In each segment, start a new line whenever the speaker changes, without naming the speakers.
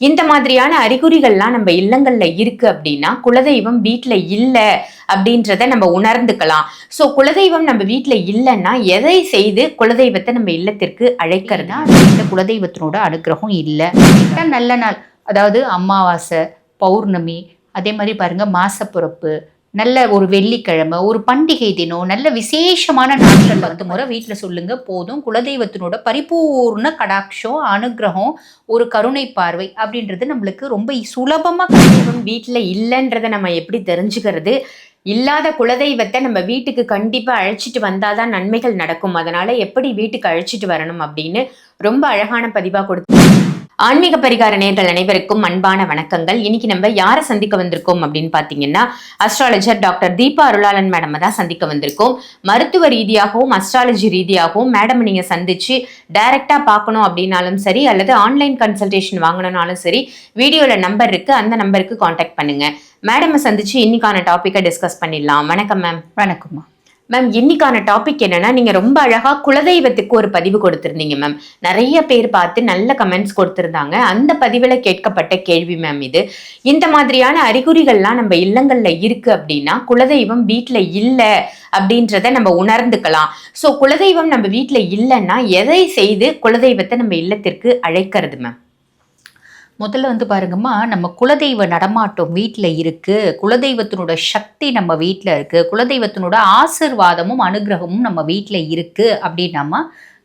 இந்த மாதிரியான அறிகுறிகள்லாம் நம்ம இல்லங்கள்ல இருக்கு அப்படின்னா குலதெய்வம் வீட்ல இல்ல அப்படின்றத நம்ம உணர்ந்துக்கலாம். சோ குலதெய்வம் நம்ம வீட்ல இல்லைன்னா எதை செய்து குலதெய்வத்தை நம்ம இல்லத்திற்கு அழைக்கிறதா?
இந்த குலதெய்வத்தினோட அனுக்கிரகம் இல்லை நல்ல நாள். அதாவது அமாவாசை பௌர்ணமி அதே மாதிரி பாருங்க மாசப்பிறப்பு நல்ல ஒரு வெள்ளிக்கிழமை ஒரு பண்டிகை தினம் நல்ல விசேஷமான நாட்கள் பத்து முறை வீட்டில் சொல்லுங்க போதும். குலதெய்வத்தினோட பரிபூர்ண கடாட்சம் அனுக்கிரகம் ஒரு கருணை பார்வை அப்படின்றது நம்மளுக்கு ரொம்ப சுலபமாக
குலதெய்வம் வீட்டில் இல்லைன்றதை நம்ம எப்படி தெரிஞ்சுக்கிறது? இல்லாத குலதெய்வத்தை நம்ம வீட்டுக்கு கண்டிப்பாக அழைச்சிட்டு வந்தாதான் நன்மைகள் நடக்கும். அதனால எப்படி வீட்டுக்கு அழைச்சிட்டு வரணும் அப்படின்னு ரொம்ப அழகான பதிவாக கொடுத்து ஆன்மீக பரிகார நேர்கள் அனைவருக்கும் அன்பான வணக்கங்கள். இன்னைக்கு நம்ம யாரை சந்திக்க வந்திருக்கோம் அப்படின்னு பாத்தீங்கன்னா astrologer doctor Deepa Arulalan madam தான் சந்திக்க வந்திருக்கோம். மருத்துவ ரீதியாகவும் அஸ்ட்ராலஜி ரீதியாகவும் மேடம் நீங்க சந்திச்சு டைரக்டா பார்க்கணும் அப்படின்னாலும் சரி அல்லது ஆன்லைன் கன்சல்டேஷன் வாங்கணும்னாலும் சரி வீடியோல நம்பர் இருக்கு. அந்த நம்பருக்கு காண்டாக்ட் பண்ணுங்க. மேடமை சந்திச்சு இன்னைக்கான டாபிக்கை டிஸ்கஸ் பண்ணிடலாம். வணக்கம் மேம்
வணக்கம்மா
மேம் இன்னைக்கான டாபிக் என்னன்னா நீங்க ரொம்ப அழகா குலதெய்வத்துக்கு ஒரு பதிவு கொடுத்திருந்தீங்க மேம் நிறைய பேர் பார்த்து நல்ல கமெண்ட்ஸ் கொடுத்திருந்தாங்க. அந்த பதிவுல கேட்கப்பட்ட கேள்வி மேம் இது. இந்த மாதிரியான அறிகுறிகள்லாம் நம்ம இல்லங்கள்ல இருக்கு அப்படின்னா குலதெய்வம் வீட்டில் இல்ல அப்படின்றத நம்ம உணர்ந்துக்கலாம். சோ குலதெய்வம் நம்ம வீட்டில் இல்லைன்னா எதை செய்து குலதெய்வத்தை நம்ம இல்லத்திற்கு அழைக்கிறது மேம்
முதல்ல வந்து பாருங்கம்மா நம்ம குலதெய்வ நடமாட்டம் வீட்டில் இருக்குது குலதெய்வத்தினோட சக்தி நம்ம வீட்டில் இருக்குது குலதெய்வத்தினோட ஆசிர்வாதமும் அனுகிரகமும் நம்ம வீட்டில் இருக்குது அப்படின்னாமா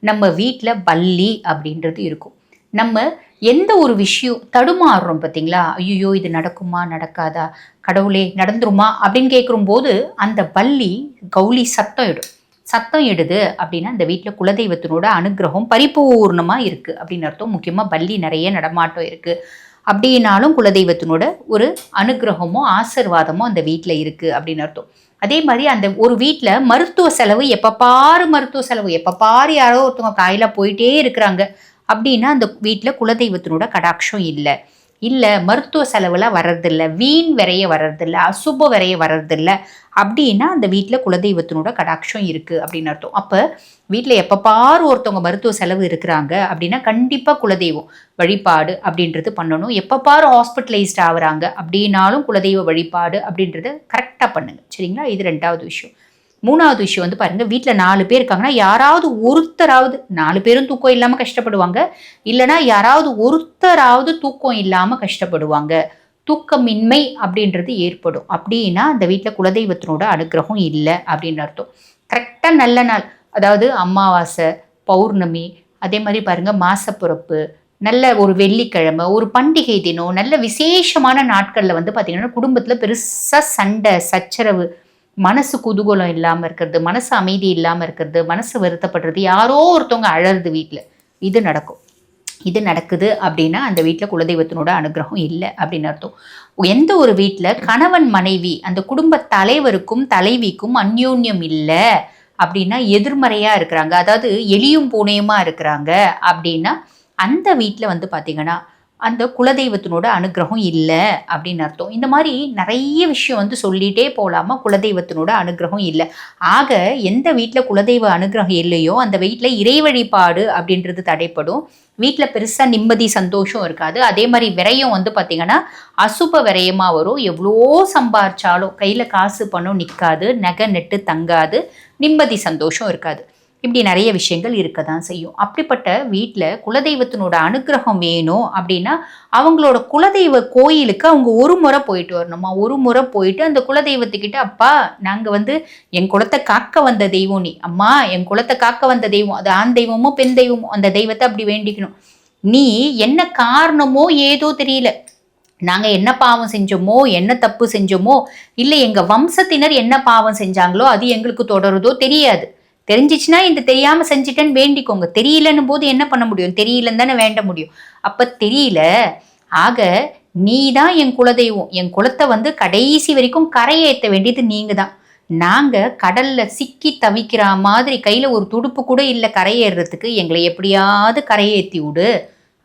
நம்ம வீட்டில் பல்லி அப்படின்றது இருக்கும். நம்ம எந்த ஒரு விஷயம் தடுமாறுறோம் பார்த்தீங்களா ஐயோ இது நடக்குமா நடக்காதா? கடவுளே நடந்துருமா அப்படின்னு கேட்குறும்போது அந்த பல்லி கௌலி சத்தம் இடும். சத்தம் இடுது அப்படின்னா அந்த வீட்டில் குலதெய்வத்தினோட அனுகிரகம் பரிபூர்ணமாக இருக்குது அப்படின்னு அர்த்தம். முக்கியமாக பள்ளி நிறைய நடமாட்டம் இருக்குது அப்படின்னாலும் குலதெய்வத்தினோட ஒரு அனுகிரகமோ ஆசிர்வாதமோ அந்த வீட்டில் இருக்குது அப்படின்னு அர்த்தம். அதே மாதிரி அந்த ஒரு வீட்டில் மருத்துவ செலவு எப்போ பாரு மருத்துவ செலவு எப்போ பாரு யாரோ ஒருத்தவங்க காயில் போயிட்டே இருக்கிறாங்க அப்படின்னா அந்த வீட்டில் குலதெய்வத்தினோட கடாட்சம் இல்லை. இல்லை மருத்துவ செலவுலாம் வர்றதில்ல வீண் விரைய வர்றதில்ல அசுப விரைய வர்றதில்ல அப்படின்னா அந்த வீட்டில் குலதெய்வத்தினோட கடாட்சம் இருக்குது அப்படின்னு அர்த்தம். அப்போ வீட்டில் எப்போ பாரு ஒருத்தவங்க மருத்துவ செலவு இருக்கிறாங்க அப்படின்னா கண்டிப்பாக குலதெய்வம் வழிபாடு அப்படின்றது பண்ணணும். எப்போ பாரு ஹாஸ்பிட்டலைஸ்ட் ஆகுறாங்க அப்படின்னாலும் குலதெய்வ வழிபாடு அப்படின்றத கரெக்டாக பண்ணுங்க. சரிங்களா? இது ரெண்டாவது விஷயம். மூணாவது விஷயம் வந்து பாருங்க வீட்டில் நாலு பேர் இருக்காங்கன்னா யாராவது ஒருத்தராவது நாலு பேரும் தூக்கம் இல்லாமல் கஷ்டப்படுவாங்க. இல்லைனா யாராவது ஒருத்தராவது தூக்கம் இல்லாமல் கஷ்டப்படுவாங்க. தூக்கமின்மை அப்படின்றது ஏற்படும். அப்படின்னா அந்த வீட்டில் குலதெய்வத்தினோட அனுகிரகம் இல்லை அப்படின்னு அர்த்தம். கரெக்டாக நல்ல நாள். அதாவது அமாவாசை பௌர்ணமி அதே மாதிரி பாருங்க மாசப்பிறப்பு நல்ல ஒரு வெள்ளிக்கிழமை ஒரு பண்டிகை தினம் நல்ல விசேஷமான நாட்களில் வந்து பார்த்திங்கன்னா குடும்பத்தில் பெருசாக சண்டை சச்சரவு மனசு குதூகூலம் இல்லாமல் இருக்கிறது மனசு அமைதி இல்லாமல் இருக்கிறது மனசு வருத்தப்படுறது யாரோ ஒருத்தவங்க அழறது வீட்டில் இது நடக்கும். இது நடக்குது அப்படின்னா அந்த வீட்டில் குலதெய்வத்தினோட அனுகிரகம் இல்லை அப்படின்னு அர்த்தம். எந்த ஒரு வீட்டில் கணவன் மனைவி அந்த குடும்ப தலைவருக்கும் தலைவிக்கும் அந்யோன்யம் இல்லை அப்படின்னா எதிர்மறையாக இருக்கிறாங்க. அதாவது எளியும் பூனையுமா இருக்கிறாங்க அப்படின்னா அந்த வீட்டில் வந்து பார்த்திங்கன்னா அந்த குலதெய்வத்தினோட அனுகிரகம் இல்லை அப்படின்னு அர்த்தம். இந்த மாதிரி நிறைய விஷயம் வந்து சொல்லிகிட்டே போகலாமா குலதெய்வத்தினோட அனுகிரகம் இல்லை. ஆக எந்த வீட்டில் குலதெய்வ அனுகிரகம் இல்லையோ அந்த வீட்டில் இறை வழிபாடு அப்படின்றது தடைப்படும். வீட்டில் பெருசாக நிம்மதி சந்தோஷம் இருக்காது. அதே மாதிரி விரயம் வந்து பார்த்திங்கன்னா அசுப விரயமாக வரும். எவ்வளோ சம்பாரிச்சாலும் கையில் காசு பணம் நிற்காது நகை நெட்டு தங்காது நிம்மதி சந்தோஷம் இருக்காது. இப்படி நிறைய விஷயங்கள் இருக்க தான் செய்யும். அப்படிப்பட்ட வீட்டில் குலதெய்வத்தினோட அனுகிரகம் வேணும் அப்படின்னா அவங்களோட குலதெய்வ கோயிலுக்கு அவங்க ஒரு முறை போயிட்டு வரணுமா? ஒரு முறை போயிட்டு அந்த குலதெய்வத்துக்கிட்ட அப்பா நாங்கள் வந்து என் குலத்தை காக்க வந்த தெய்வம் நீ. அம்மா என் குலத்தை காக்க வந்த தெய்வம். அது ஆண் தெய்வமோ பெண் தெய்வமோ அந்த தெய்வத்தை அப்படி வேண்டிக்கணும். நீ என்ன காரணமோ ஏதோ தெரியல. நாங்கள் என்ன பாவம் செஞ்சோமோ என்ன தப்பு செஞ்சோமோ இல்லை எங்கள் வம்சத்தினர் என்ன பாவம் செஞ்சாங்களோ அது எங்களுக்கு தொடருதோ தெரியாது. தெரிஞ்சிச்சுன்னா இந்த தெரியாம செஞ்சுட்டேன்னு வேண்டிக்கோங்க. தெரியலன்னு போது என்ன பண்ண முடியும்? தெரியலன்னு தானே வேண்ட முடியும். அப்ப தெரியல. ஆக நீ தான் என் குலதெய்வம். என் குலத்தை வந்து கடைசி வரைக்கும் கரையேற்ற வேண்டியது நீங்க தான் நாங்க கடல்ல சிக்கி தவிக்கிற மாதிரி கையில ஒரு துடுப்பு கூட இல்லை கரையேறதுக்கு. எங்களை எப்படியாவது கரையேற்றி விடு.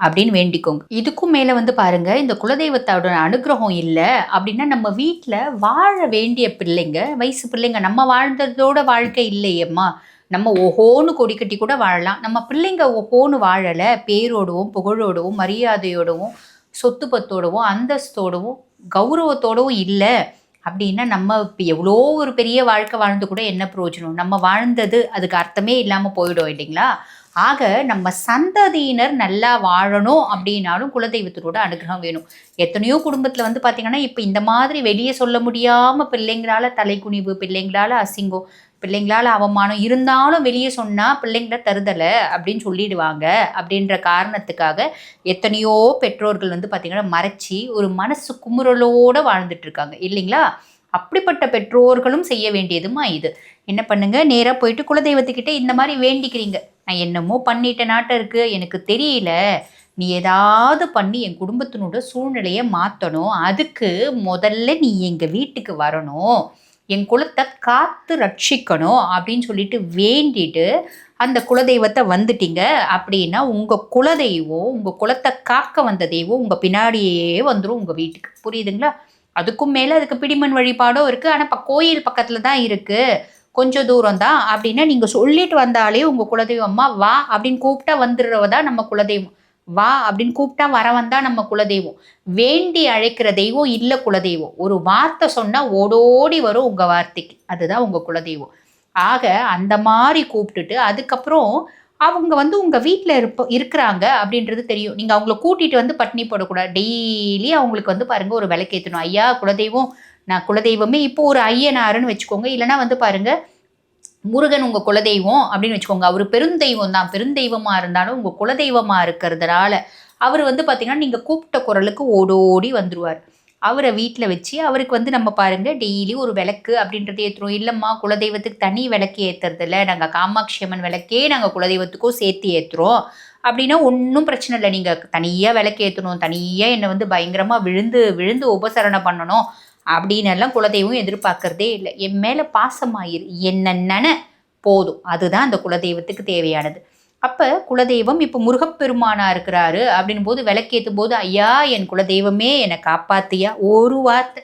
அப்படின்னு வேண்டிக்கோங்க. இதுக்கும் மேலே வந்து பாருங்க இந்த குலதெய்வத்தோட அனுகிரகம் இல்லை அப்படின்னா நம்ம வீட்டில் வாழ வேண்டிய பிள்ளைங்க வயசு பிள்ளைங்க நம்ம வாழ்ந்ததோட வாழ்க்கை இல்லையம்மா. நம்ம ஒஹோன்னு கொடி கட்டி கூட வாழலாம். நம்ம பிள்ளைங்க ஒஹோன்னு வாழலை பேரோடவும் புகழோடவும் மரியாதையோடவும் சொத்து பத்தோடவும் அந்தஸ்தோடவும் கௌரவத்தோடவும் இல்லை அப்படின்னா நம்ம இப்போ எவ்வளோ ஒரு பெரிய வாழ்க்கை வாழ்ந்து கூட என்ன பிரயோஜனம்? நம்ம வாழ்ந்தது அதுக்கு அர்த்தமே இல்லாமல் போயிடும் இல்லைங்களா? ஆக நம்ம சந்ததியினர் நல்லா வாழணும் அப்படின்னாலும் குலதெய்வத்தோட அனுகிரகம் வேணும். எத்தனையோ குடும்பத்தில் வந்து பார்த்தீங்கன்னா இப்போ இந்த மாதிரி வெளியே சொல்ல முடியாமல் பிள்ளைங்களால தலைக்குனிவு பிள்ளைங்களால அசிங்கம் பிள்ளைங்களால அவமானம் இருந்தாலும் வெளியே சொன்னால் பிள்ளைங்கள தருதலை அப்படின்னு சொல்லிடுவாங்க. அப்படின்ற காரணத்துக்காக எத்தனையோ பெற்றோர்கள் வந்து பார்த்திங்கன்னா மறைச்சி ஒரு மனசு குமுறலோடு வாழ்ந்துட்டுருக்காங்க இல்லைங்களா? அப்படிப்பட்ட பெற்றோர்களும் செய்ய வேண்டியதுமா இது. என்ன பண்ணுங்கள் நேராக போயிட்டு குலதெய்வத்துக்கிட்ட இந்த மாதிரி வேண்டிக்கிறீங்க. நான் என்னமோ பண்ணிட்ட நாட்டம் இருக்கு. எனக்கு தெரியல. நீ ஏதாவது பண்ணி என் குடும்பத்தினோட சூழ்நிலையை மாற்றணும் அதுக்கு முதல்ல நீ எங்கள் வீட்டுக்கு வரணும். என் குலத்தை காத்து ரட்சிக்கணும் அப்படின்னு சொல்லிட்டு வேண்டிட்டு அந்த குலதெய்வத்தை வந்துட்டீங்க. அப்படின்னா உங்கள் குலதெய்வம் உங்கள் குலத்தை காக்க வந்த தெய்வம் உங்கள் பின்னாடியே வந்துடும் உங்கள் வீட்டுக்கு. புரியுதுங்களா? அதுக்கும் மேலே அதுக்கு பிடிமண் வழிபாடும் இருக்குது ஆனால் இப்போ கோயில் பக்கத்தில் தான் இருக்குது கொஞ்சம் தூரம் தான் அப்படின்னா நீங்கள் சொல்லிட்டு வந்தாலே உங்கள் குலதெய்வம் அம்மா வா அப்படின்னு கூப்பிட்டா வந்துடுறவ தான் நம்ம குலதெய்வம். வா அப்படின்னு கூப்பிட்டா வரவன் தான் நம்ம குலதெய்வம். வேண்டி அழைக்கிற தெய்வம் இல்லை குலதெய்வம். ஒரு வார்த்தை சொன்னால் ஓடோடி வரும் உங்கள் வார்த்தைக்கு. அதுதான் உங்கள் குலதெய்வம். ஆக அந்த மாதிரி கூப்பிட்டுட்டு அதுக்கப்புறம் அவங்க வந்து உங்கள் வீட்டில் இருப்ப இருக்கிறாங்க அப்படின்றது தெரியும். நீங்கள் அவங்கள கூட்டிகிட்டு வந்து பட்னி போடக்கூடாது. டெய்லி அவங்களுக்கு வந்து பாருங்கள் ஒரு விளக்கேற்றணும் ஐயா குலதெய்வம் நான் குலதெய்வமே இப்போ ஒரு ஐயனாருன்னு வச்சுக்கோங்க. இல்லைன்னா வந்து பாருங்க முருகன் உங்கள் குலதெய்வம் அப்படின்னு வச்சுக்கோங்க. அவர் பெருந்தெய்வம் தான். பெருந்தெய்வமாக இருந்தாலும் உங்கள் குலதெய்வமாக இருக்கிறதுனால அவர் வந்து பார்த்தீங்கன்னா நீங்கள் கூப்பிட்ட குரலுக்கு ஓடோடி வந்துடுவார் அவரை வீட்டில் வச்சு அவருக்கு வந்து நம்ம பாருங்க டெய்லி ஒரு விளக்கு அப்படின்றது ஏற்றுறோம் இல்லைம்மா குலதெய்வத்துக்கு தனி விளக்கு ஏற்றுறதில்ல நாங்கள் காமாட்சி அம்மன் விளக்கே நாங்கள் குலதெய்வத்துக்கும் சேர்த்து ஏற்றுறோம் அப்படின்னா ஒன்றும் பிரச்சனை இல்லை. நீங்கள் தனியாக விளக்கு ஏற்றணும் தனியாக என்னை வந்து பயங்கரமாக விழுந்து விழுந்து உபசரணை பண்ணணும். அப்படின்னு எல்லாம் குலதெய்வம் எதிர்பார்க்கறதே இல்லை. என் மேலே பாசமாயிரு. என்னென்ன போதும். அதுதான் அந்த குலதெய்வத்துக்கு தேவையானது. அப்போ குலதெய்வம் இப்போ முருகப்பெருமானாக இருக்கிறாரு அப்படின் போது விளக்கேற்றும் போது ஐயா என் குலதெய்வமே என்னை காப்பாத்தியா? ஒரு வார்த்தை.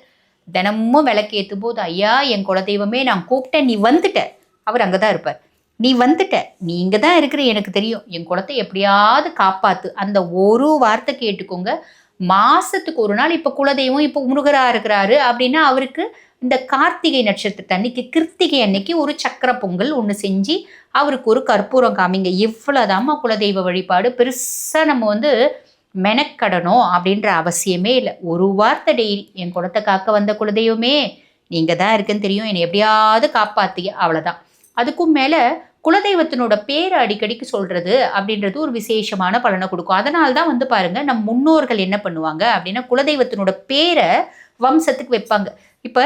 தினமும் விளக்கேற்றும் போது ஐயா என் குலதெய்வமே நான் கூப்பிட்டேன். நீ வந்துட்ட. அவர் அங்கே தான் இருப்பார். நீ வந்துட்ட. நீங்கள் தான் இருக்கிற எனக்கு தெரியும். என் குலத்தை எப்படியாவது காப்பாற்று அந்த ஒரு வார்த்தை கேட்டுக்கோங்க. மாசத்துக்கு ஒரு நாள் இப்போ குலதெய்வம் இப்போ முருகரா இருக்கிறாரு அப்படின்னா அவருக்கு இந்த கார்த்திகை நட்சத்திரத்தை அன்னைக்கு கிருத்திகை அன்னைக்கு ஒரு சக்கர பொங்கல் ஒன்று செஞ்சு அவருக்கு ஒரு கற்பூரம் காமிங்க. இவ்வளோதாம்மா குலதெய்வ வழிபாடு. பெருசாக நம்ம வந்து மெனக்கடணும் அப்படின்ற அவசியமே இல்லை. ஒரு வார்த்தை டெய்லி என் குலத்தை காக்க வந்த குலதெய்வமே நீங்கள் தான் இருக்குன்னு தெரியும். என்னை எப்படியாவது காப்பாத்திய அவ்வளோதான் அதுக்கும் மேலே குலதெய்வத்தினோட பேரை அடிக்கடிக்கு சொல்கிறது அப்படின்றது ஒரு விசேஷமான பலனை கொடுக்கும். அதனால தான் வந்து பாருங்கள் நம் முன்னோர்கள் என்ன பண்ணுவாங்க அப்படின்னா குலதெய்வத்தினோட பேரை வம்சத்துக்கு வைப்பாங்க. இப்போ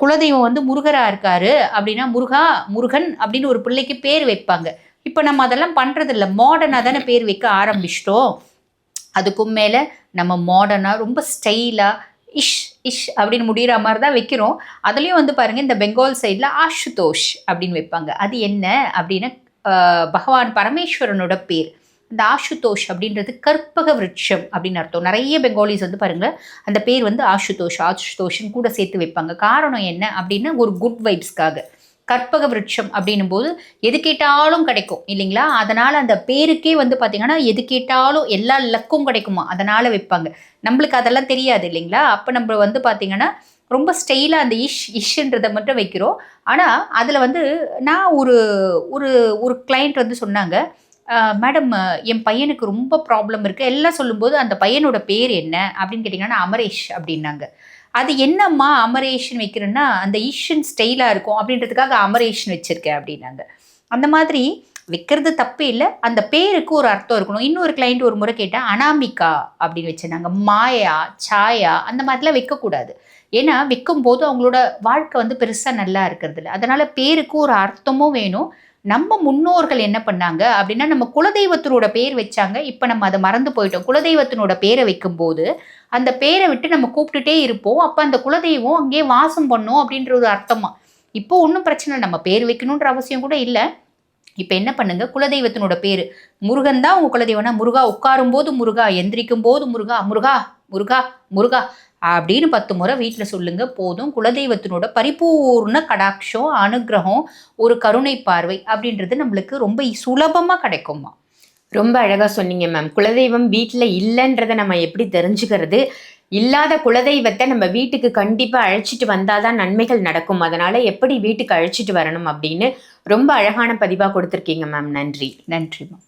குலதெய்வம் வந்து முருகராக இருக்காரு அப்படின்னா முருகா முருகன் அப்படின்னு ஒரு பிள்ளைக்கு பேர் வைப்பாங்க. இப்போ நம்ம அதெல்லாம் பண்ணுறதில்ல மாடர்னாக தானே பேர் வைக்க ஆரம்பிச்சிட்டோம். அதுக்கும் மேலே நம்ம மாடர்னாக ரொம்ப ஸ்டைலாக இஷ் இஷ் அப்படின்னு முடிகிற மாதிரி தான் வைக்கிறோம். அதுலேயும் வந்து பாருங்கள் இந்த பெங்கால் சைடில் ஆஷுதோஷ் அப்படின்னு வைப்பாங்க. அது என்ன அப்படின்னா பகவான் பரமேஸ்வரனோட பேர். இந்த ஆஷுதோஷ் அப்படின்றது கற்பக விருட்சம் அப்படின்னு அர்த்தம். நிறைய பெங்காலிஸ் வந்து பாருங்கள் அந்த பேர் வந்து ஆஷுதோஷ் ஆஷுதோஷ்னு கூட சேர்த்து வைப்பாங்க. காரணம் என்ன அப்படின்னா ஒரு குட் வைப்ஸ்க்காக கற்பக விருட்சம் அப்படின்னும் போது எது கேட்டாலும் கிடைக்கும் இல்லைங்களா? அதனால அந்த பேருக்கே வந்து பார்த்தீங்கன்னா எது கேட்டாலும் எல்லா லக்கும் கிடைக்குமா? அதனால வைப்பாங்க. நம்மளுக்கு அதெல்லாம் தெரியாது இல்லைங்களா? அப்போ நம்ம வந்து பார்த்தீங்கன்னா ரொம்ப ஸ்டைலாக அந்த இஷ் இஷ்ன்றதை மட்டும் வைக்கிறோம். ஆனால் அதில் வந்து நான் ஒரு ஒரு ஒரு கிளைண்ட் வந்து சொன்னாங்க மேடம் என் பையனுக்கு ரொம்ப ப்ராப்ளம் இருக்குது எல்லாம் சொல்லும்போது அந்த பையனோட பேர் என்ன? அப்படின்னு கேட்டிங்கன்னா அமரேஷ் அப்படின்னாங்க. அது என்னம்மா அமரேஷன் வைக்கிறேன்னா அந்த ஈஷன் ஸ்டைலாக இருக்கும் அப்படின்றதுக்காக அமரேஷன் வச்சுருக்கேன் அப்படின்னாங்க. அந்த மாதிரி வைக்கிறது தப்பே இல்லை. அந்த பேருக்கு ஒரு அர்த்தம் இருக்கணும். இன்னொரு கிளைண்ட் ஒரு முறை கேட்டால் அனாமிகா அப்படின்னு வச்சிருந்தாங்க. மாயா சாயா அந்த மாதிரிலாம் வைக்கக்கூடாது. ஏன்னா வைக்கும்போது அவங்களோட வாழ்க்கை வந்து பெருசாக நல்லா இருக்கிறது இல்லை அதனால் பேருக்கு ஒரு அர்த்தமும் வேணும். நம்ம முன்னோர்கள் என்ன பண்ணாங்க அப்படின்னா நம்ம குலதெய்வத்தினோட பேர் வச்சாங்க. இப்போ நம்ம அதை மறந்து போயிட்டோம். குலதெய்வத்தினோட பேரை வைக்கும்போது அந்த பேரை விட்டு நம்ம கூப்பிட்டுட்டே இருப்போம். அப்போ அந்த குலதெய்வம் அங்கேயே வாசம் பண்ணும் அப்படின்ற ஒரு அர்த்தமாக இப்போ ஒன்றும் பிரச்சனை இல்லை. நம்ம பேர் வைக்கணுன்ற அவசியம் கூட இல்லை. இப்போ என்ன பண்ணுங்க? குலதெய்வத்தினோட பேர். முருகன் தான் உங்கள் குலதெய்வம்னா முருகா உட்காரும் போது முருகா எந்திரிக்கும் போது முருகா முருகா முருகா முருகா. அப்படின்னு பத்து முறை வீட்டில் சொல்லுங்க போதும். குலதெய்வத்தினோட பரிபூர்ண கடாட்சம் அனுக்கிரகம் ஒரு கருணை பார்வை அப்படின்றது நம்மளுக்கு ரொம்ப சுலபமாக கிடைக்குமா
ரொம்ப அழகா சொன்னீங்க மேம் குலதெய்வம் வீட்டில் இல்லைன்றதை நம்ம எப்படி தெரிஞ்சுக்கிறது? இல்லாத குலதெய்வத்தை நம்ம வீட்டுக்கு கண்டிப்பா அழைச்சிட்டு வந்தாதான் நன்மைகள் நடக்கும். அதனால எப்படி வீட்டுக்கு அழைச்சிட்டு வரணும் அப்படின்னு ரொம்ப அழகான பதிவா கொடுத்துருக்கீங்க மேம் நன்றி.
நன்றிம்மா